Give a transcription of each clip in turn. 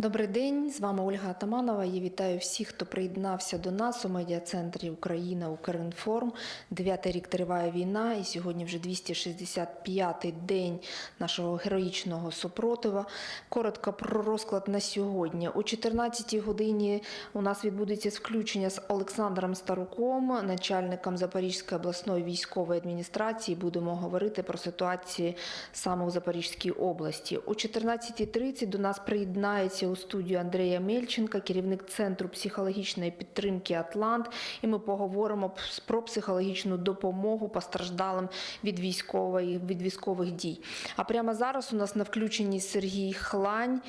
Добрий день, з вами Ольга Атаманова. Я вітаю всіх, хто приєднався до нас у медіа-центрі Україна Укрінформ. Дев'ятий рік триває війна, і сьогодні вже 265-й день нашого героїчного супротива. Коротко про розклад на сьогодні. О 14-й годині у нас відбудеться включення з Олександром Старуком, начальником Запорізької обласної військової адміністрації. Будемо говорити про ситуацію саме у Запорізькій області. О 14.30 до нас приєднається у студію Андрія Мельченка, керівник центру психологічної підтримки Атлант. І ми поговоримо про психологічну допомогу постраждалим від військової від військових дій. А прямо зараз у нас на включенні Сергій Хлань.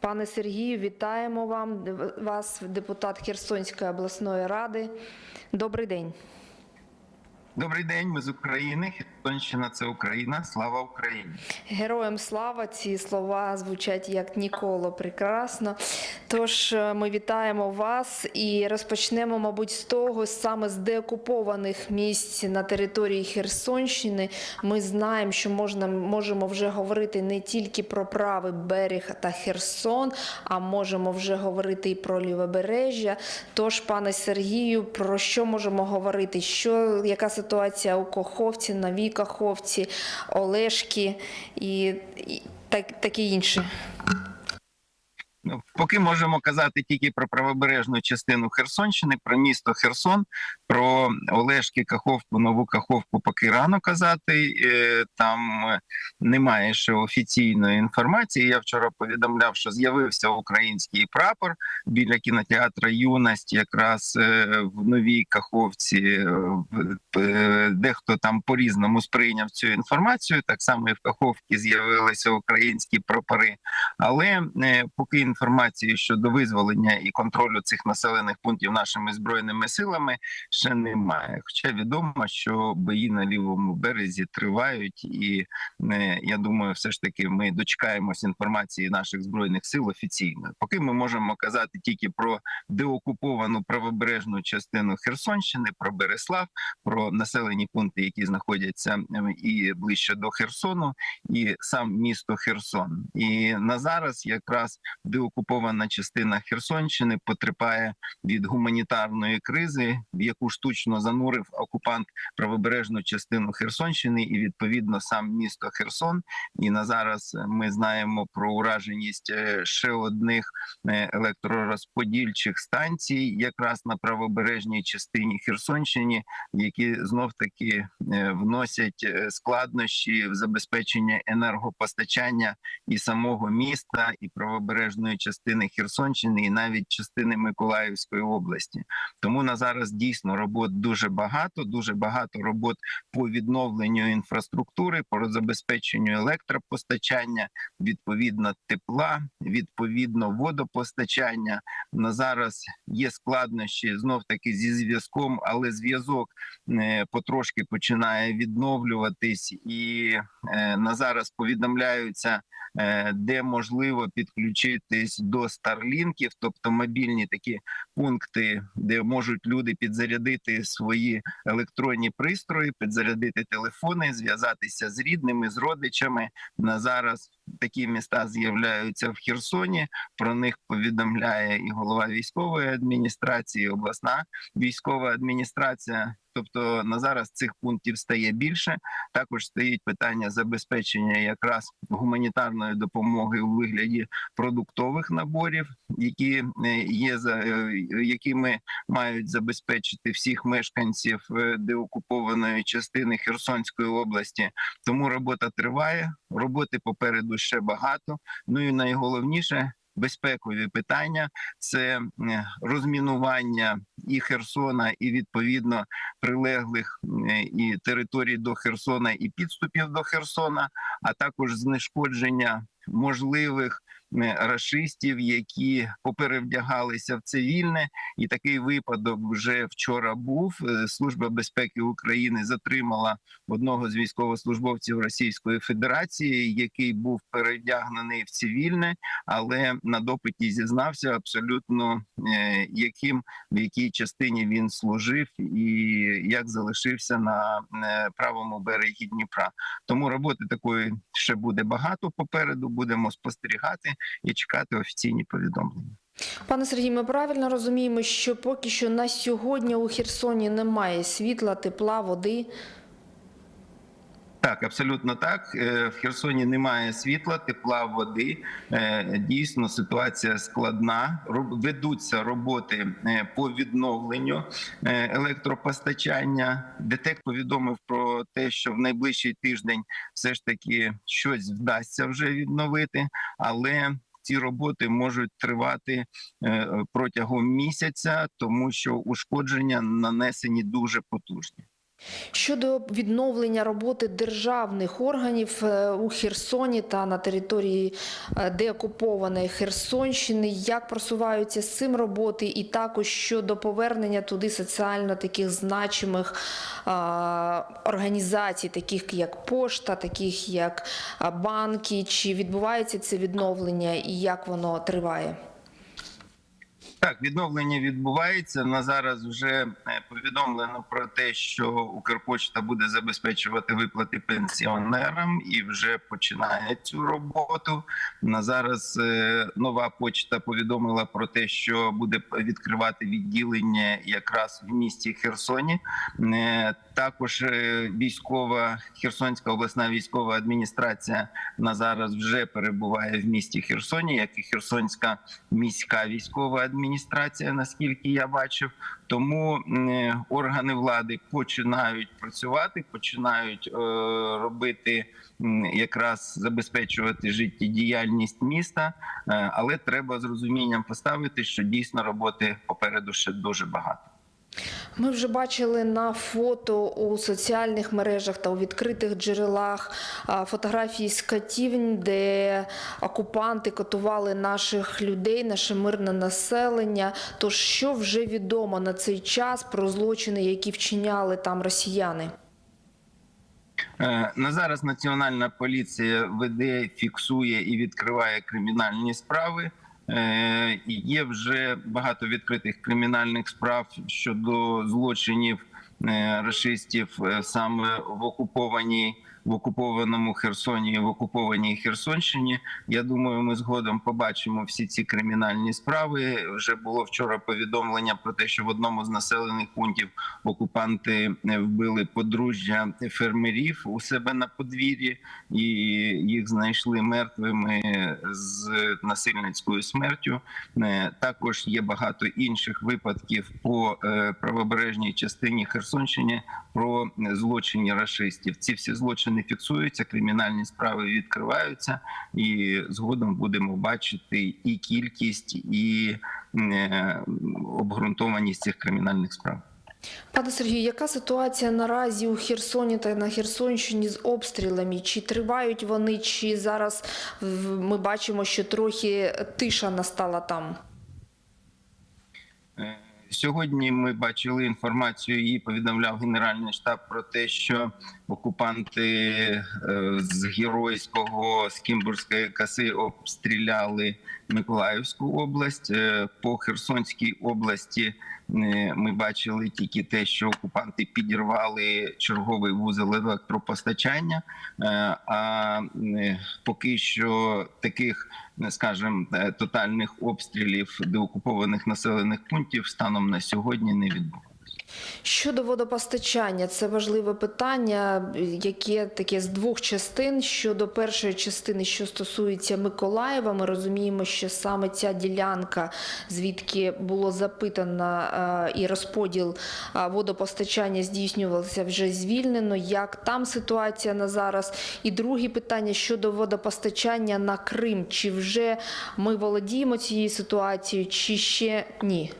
Пане Сергію, вітаємо вам вас, депутат Херсонської обласної ради. Добрий день. Добрий день, ми з України. Херсонщина це Україна. Слава Україні! Героям слава! Ці слова звучать як ніколи прекрасно. Тож е, ми вітаємо вас і розпочнемо, мабуть, з того, саме з деокупованих місць на території Херсонщини. Ми знаємо, що можна можемо вже говорити не тільки про правий берег та Херсон, а можемо вже говорити і про лівобережжя. Тож, пане Сергію, про що можемо говорити? Що яка ситуація у Коховці, Новій Каховці, Олешки і, і так, таке інше? Ну, поки можемо казати тільки про правобережну частину Херсонщини, про місто Херсон, про Олешки, Каховку, Нову Каховку поки рано казати. Е, Там е, немає ще офіційної інформації. Я вчора повідомляв, що з'явився український прапор біля кінотеатра Юність, якраз е, в Новій Каховці. Дехто там по-різному сприйняв цю інформацію. Так само і в Каховці з'явилися українські прапори. Але поки інформації щодо визволення і контролю цих населених пунктів нашими збройними силами ще немає. Хоча відомо, що бої на лівому березі тривають, і е, я думаю, все ж таки ми дочекаємось інформації наших збройних сил офіційно. Поки ми можемо казати тільки про деокуповану правобережну частину Херсонщини, про Береслав, про населені пункти, які знаходяться е, і ближче до Херсону, і сам місто Херсон. І на зараз якраз деокупована частина Херсонщини потерпає від гуманітарної кризи, в яку штучно занурив окупант правобережну частину Херсонщини, і відповідно сам місто Херсон. І на зараз ми знаємо про ураженість е, ще одних е, електророзподільчих станцій, якраз на правобережній частині Херсонщини, які знов таки е, вносять е, складнощі в забезпечення енергопостачання і самого міста, і правобережної частини Херсонщини, і навіть частини Миколаївської області. Тому на зараз дійсно робот дуже багато, дуже багато робот по відновленню інфраструктури, по забезпеченню електропостачання, відповідно тепла, відповідно водопостачання. На зараз є складнощі знов таки зі зв'язком, але зв'язок е, потрошки починає відновлюватись, і е, на зараз повідомляються де можливо підключитись до старлінків, тобто мобільні такі пункти, де можуть люди підзарядити свої електронні пристрої, підзарядити телефони, зв'язатися з рідними, з родичами. На зараз такі міста з'являються в Херсоні. Про них повідомляє і голова військової адміністрації, і обласна військова адміністрація. Тобто на зараз цих пунктів стає більше. Також стоїть питання забезпечення якраз гуманітарної допомоги у вигляді продуктових наборів, які е, є за е, якими мають забезпечити всіх мешканців е, деокупованої частини Херсонської області. Тому робота триває. Роботи попереду ще багато. Ну і найголовніше. Безпекові питання це розмінування і Херсона, і відповідно прилеглих і територій до Херсона, і підступів до Херсона, а також знешкодження можливих рашистів, які поперевдягалися в цивільне, і такий випадок вже вчора був. Е, Служба безпеки України затримала одного з військовослужбовців Російської Федерації, який був перевдягнений в цивільне, але на допиті зізнався абсолютно е, яким в якій частині він служив і як залишився на е, правому берегі Дніпра. Тому роботи такої ще буде багато попереду. Будемо спостерігати. І чекати офіційні повідомлення. Пане Сергій, ми правильно розуміємо, що поки що на сьогодні у Херсоні немає світла, тепла, води. Так, абсолютно так. Е, В Херсоні немає світла, тепла, води. Е, Дійсно, ситуація складна. Ведуться роботи е, по відновленню електропостачання. ДТЕК повідомив про те, що в найближчий тиждень все ж таки щось вдасться вже відновити, але ці роботи можуть тривати протягом місяця, тому що ушкодження нанесені дуже потужні. Щодо відновлення роботи державних органів е, у Херсоні та на території е, деокупованої Херсонщини, як просуваються з цим роботи, і також щодо повернення туди соціально таких значимих організацій, таких як пошта, таких як банки, чи відбувається це відновлення і як воно триває? Так, відновлення відбувається. На зараз вже е, повідомлено про те, що Укрпочта буде забезпечувати виплати пенсіонерам і вже починає цю роботу. На зараз е, нова почта повідомила про те, що буде відкривати відділення якраз в місті Херсоні. Також е, військова Херсонська обласна військова адміністрація на зараз вже перебуває в місті Херсоні, як і Херсонська міська військова адміністрація, наскільки я бачив. Тому е, органи влади починають працювати, починають е, робити якраз забезпечувати життєдіяльність міста, але треба з розумінням поставити, що дійсно роботи попереду ще дуже багато. Ми вже бачили на фото у соціальних мережах та у відкритих джерелах фотографії з катівень, де окупанти катували наших людей, наше мирне населення. Тож що вже відомо на цей час про злочини, які вчиняли там росіяни? Е, На зараз Національна поліція веде, фіксує і відкриває кримінальні справи. Е, Є вже багато відкритих кримінальних справ щодо злочинів е, рашистів е, саме в окупованій в окупованому Херсоні, в окупованій Херсонщині. Я думаю, ми згодом побачимо всі ці кримінальні справи. Вже було вчора повідомлення про те, що в одному з населених пунктів окупанти е, вбили подружжя фермерів у себе на подвір'ї, і їх знайшли мертвими з насильницькою смертю. Також є багато інших випадків по правобережній частині Херсонщини про злочини рашистів. Ці всі злочини фіксуються, кримінальні справи відкриваються, і згодом будемо бачити і кількість, і е, обґрунтованість цих кримінальних справ. Пане Сергію, яка ситуація наразі у Херсоні та на Херсонщині з обстрілами? Чи тривають вони, чи зараз ми бачимо, що трохи тиша настала там? Сьогодні ми бачили інформацію. Її повідомляв Генеральний штаб про те, що окупанти е, з геройського з Кімбурської коси обстріляли Миколаївську область. Е, По Херсонській області е, ми бачили тільки те, що окупанти підірвали черговий вузол електропостачання. Е, А поки що таких е, тотальних обстрілів деокупованих населених пунктів станом на сьогодні не відбулося. Щодо водопостачання, це важливе питання, яке таке з двох частин. Щодо першої частини, що стосується Миколаєва, ми розуміємо, що саме ця ділянка, звідки було запитано е, і розподіл е, водопостачання здійснювався, вже звільнено. Як там ситуація на зараз? І друге питання щодо водопостачання на Крим. Чи вже ми володіємо цією ситуацією, чи ще ні?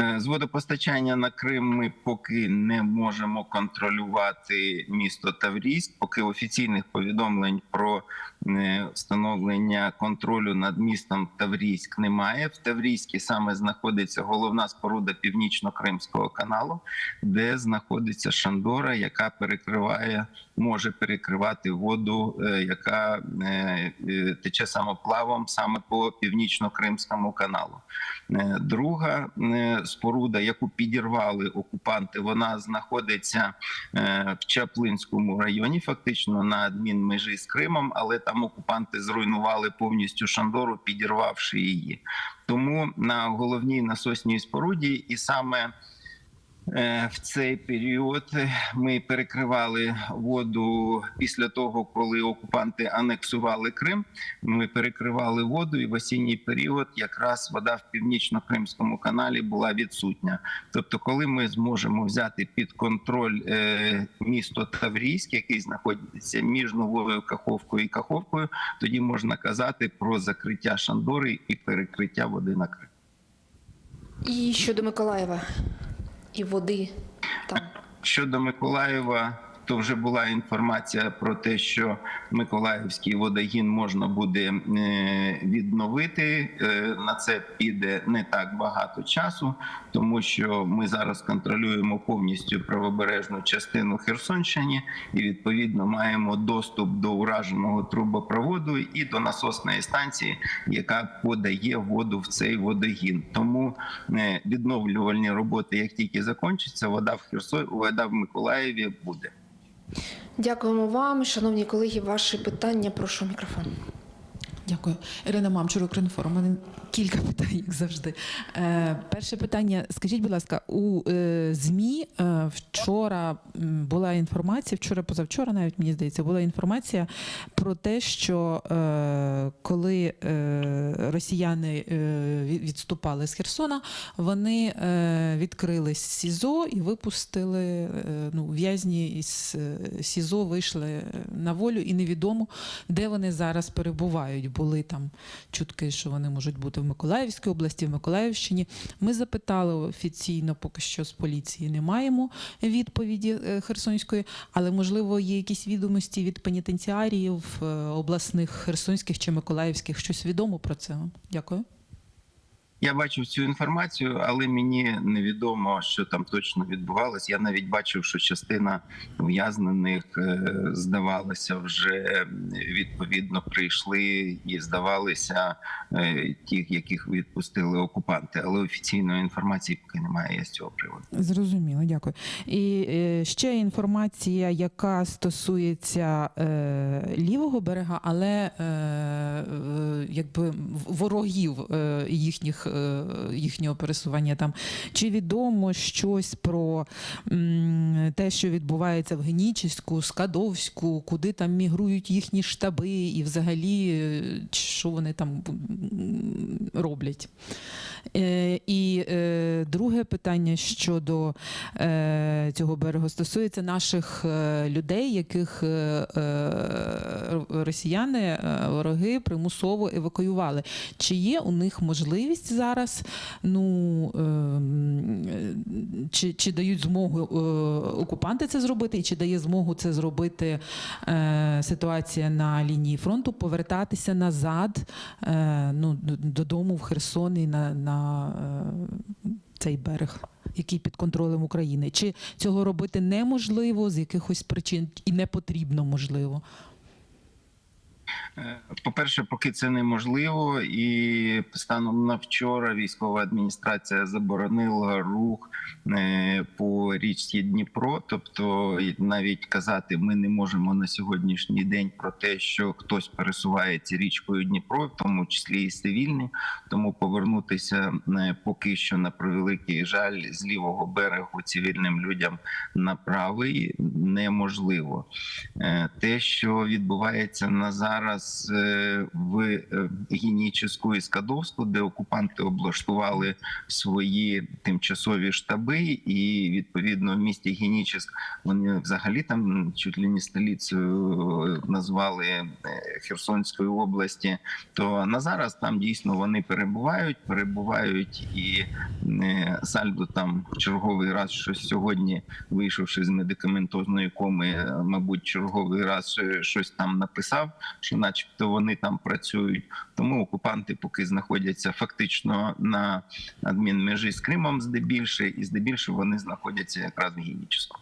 Е, З водопостачання на Крим ми поки не можемо контролювати місто Таврійськ, поки офіційних повідомлень про е, встановлення контролю над містом Таврійськ немає. В Таврійській саме знаходиться головна споруда північно-кримського каналу, де знаходиться Шандора, яка перекриває, може перекривати воду, е, яка е, е, тече самоплавом саме по північно-кримському каналу. Друга споруда, яку підірвали окупанти, вона знаходиться в Чаплинському районі, фактично на адмінмежі з Кримом, але там окупанти зруйнували повністю Шандору, підірвавши її. Тому на головній насосній споруді, і саме в цей період ми перекривали воду після того, коли окупанти анексували Крим. Ми перекривали воду, і в осінній період якраз вода в північно-кримському каналі була відсутня. Тобто, коли ми зможемо взяти під контроль е, місто Таврійськ, який знаходиться між новою Каховкою і Каховкою, тоді можна казати про закриття Шандори і перекриття води на Крим. І щодо Миколаєва і води там. Щодо Миколаєва, то вже була інформація про те, що Миколаївський водогін можна буде е, відновити. Е, На це піде не так багато часу, тому що ми зараз контролюємо повністю правобережну частину Херсонщини і відповідно маємо доступ до ураженого трубопроводу і до насосної станції, яка подає воду в цей водогін. Тому е, відновлювальні роботи, як тільки закінчаться, вода в Херсон, вода в Миколаєві буде. Дякуємо вам, шановні колеги. Ваші питання. Прошу мікрофон. Дякую. Ірина Мамчур, Укрінформ. У мене кілька питань, як завжди. Е, перше питання. Скажіть, будь ласка, у е, ЗМІ е, вчора була інформація, вчора, позавчора, навіть мені здається, була інформація про те, що е, коли е, росіяни е, відступали з Херсона, вони е, відкрили СІЗО і випустили е, ну, в'язні із е, СІЗО, вийшли на волю, і невідомо, де вони зараз перебувають. Були там чутки, що вони можуть бути в Миколаївській області, в Миколаївщині. Ми запитали офіційно, поки що з поліції не маємо відповіді е, Херсонської, але можливо є якісь відомості від пенітенціаріїв е, обласних Херсонських чи Миколаївських. Щось відомо про це? Дякую. Я бачив цю інформацію, але мені невідомо, що там точно відбувалось. Я навіть бачив, що частина ув'язнених е, здавалося вже відповідно прийшли і здавалися е, ті, яких відпустили окупанти. Але офіційної інформації поки немає з цього приводу. Зрозуміло, дякую. І е, ще інформація, яка стосується лівого берега, але якби ворогів їхніх, їхнього пересування там. Чи відомо щось про те, що відбувається в Генічеську, Скадовську, куди там мігрують їхні штаби, і взагалі е, що вони там роблять? Е, і е, друге питання щодо е, цього берегу стосується наших е, людей, яких е, е, росіяни, е, вороги примусово евакуювали. Чи є у них можливість зараз? Ну ем, чи, чи дають змогу е, окупанти це зробити, і чи дає змогу це зробити е, ситуація на лінії фронту, повертатися назад е, ну, додому в Херсон і на, на цей берег, який під контролем України? Чи цього робити неможливо з якихось причин і не потрібно можливо? Е, По-перше, поки це неможливо, і станом на вчора військова адміністрація заборонила рух е, по річці Дніпро. Тобто, навіть казати ми не можемо на сьогоднішній день про те, що хтось пересувається річкою Дніпро, в тому числі і цивільні. Тому повернутися е, поки що на превеликий жаль з лівого берегу цивільним людям на правий неможливо. Те, що відбувається на зараз е, в е, Генічеську і Скадовську, де окупанти облаштували свої тимчасові штаби, і відповідно в місті Генічеськ вони взагалі там чуть ли не столицею е, назвали Херсонської області. То на зараз там дійсно вони перебувають, перебувають і Сальдо там в черговий раз щось сьогодні, вийшовши з медикаментозної коми, мабуть, черговий раз щось там написав, що, начебто, вони там працюють. Тому окупанти поки знаходяться фактично на адмінмежі з Кримом, здебільше, і здебільше вони знаходяться якраз в Генічеську.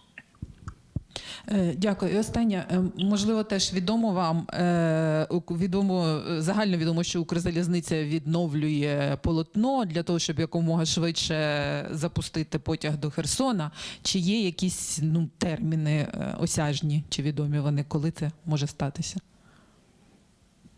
Е, Дякую. І останнє, е, можливо, теж відомо вам е, відомо загально відомо, що Укрзалізниця відновлює полотно для того, щоб якомога швидше запустити потяг до Херсона. Чи є якісь ну терміни осяжні, чи відомі вони, коли це може статися?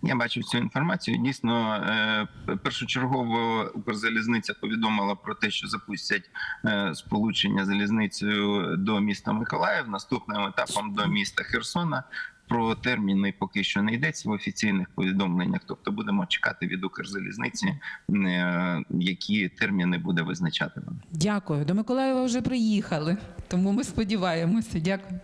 Я бачив цю інформацію. Дійсно, е, першочергово Укрзалізниця повідомила про те, що запустять е, сполучення залізницею до міста Миколаїв, наступним етапом до міста Херсона. Про терміни поки що не йдеться в офіційних повідомленнях. Тобто будемо чекати від Укрзалізниці, е, які терміни буде визначати. Дякую. До Миколаєва вже приїхали, тому ми сподіваємося. Дякую.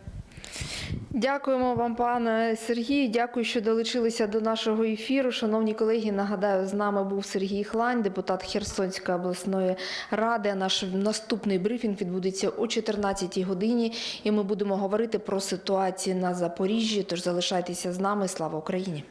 Дякуємо вам, пане Сергію. Дякую, що долучилися до нашого ефіру. Шановні колеги, нагадаю, з нами був Сергій Хлань, депутат Херсонської обласної ради. Наш наступний брифінг відбудеться о 14-й годині, і ми будемо говорити про ситуацію на Запоріжжі. Тож залишайтеся з нами. Слава Україні!